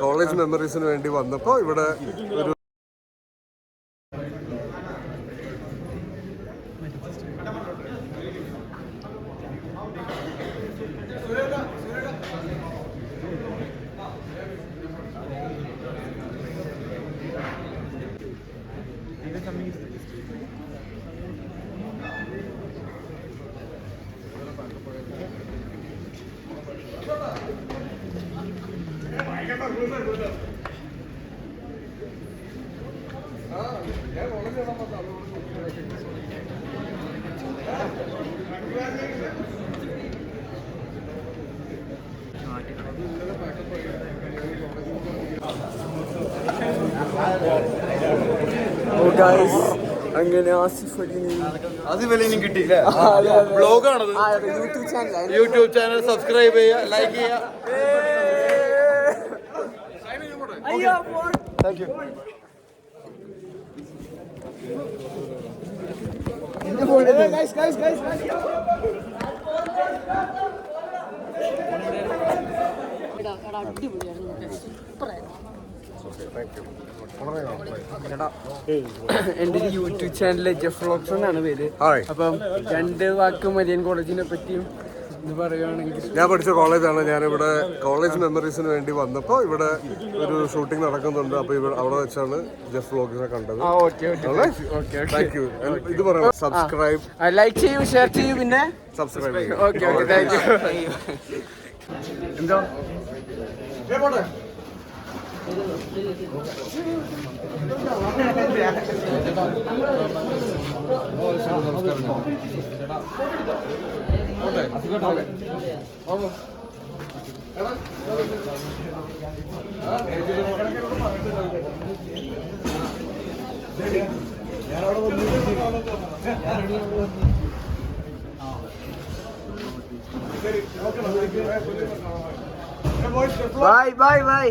College മെമ്മറീസിന് വേണ്ടി വന്നപ്പോൾ ഇവിടെ ഒരു അങ്ങനെ ആസിഫ് അലിനെ. അത് വില ഇനിയും കിട്ടിയില്ല ബ്ലോഗാണത് YouTube channel YouTube channel subscribe ചെയ്യുക ലൈക്ക് ചെയ്യുക. താങ്ക് യു എന്റെ ഒരു യൂട്യൂബ് ചാനലിലെ ജെഫ് ഫ്ലോക്സ് എന്നാണ് പേര്. അപ്പം രണ്ട് വാക്ക് മരിയൻ കോളേജിനെ പറ്റിയും ഞാൻ പഠിച്ച കോളേജാണ്. ഞാനിവിടെ കോളേജ് മെമ്മറീസിന് വേണ്ടി വന്നപ്പോൾ ഇവിടെ ഒരു ഷൂട്ടിംഗ് നടക്കുന്നുണ്ട്. അപ്പോൾ ഇവിടെ അവിടെ വെച്ചാണ് ജസ്റ്റ് വ്ളോഗിനെ കണ്ടത്. താങ്ക് യു ഇത് പറയാം. സബ്സ്ക്രൈബ് ലൈക്ക് ചെയ്യൂ ഷെയർ ചെയ്യൂ പിന്നെ. സബ്സ്ക്രൈബ് ചെയ്യും. ഓക്കെ ഓക്കെ താങ്ക് യു എന്തോ ബൈ ബൈ ബൈ.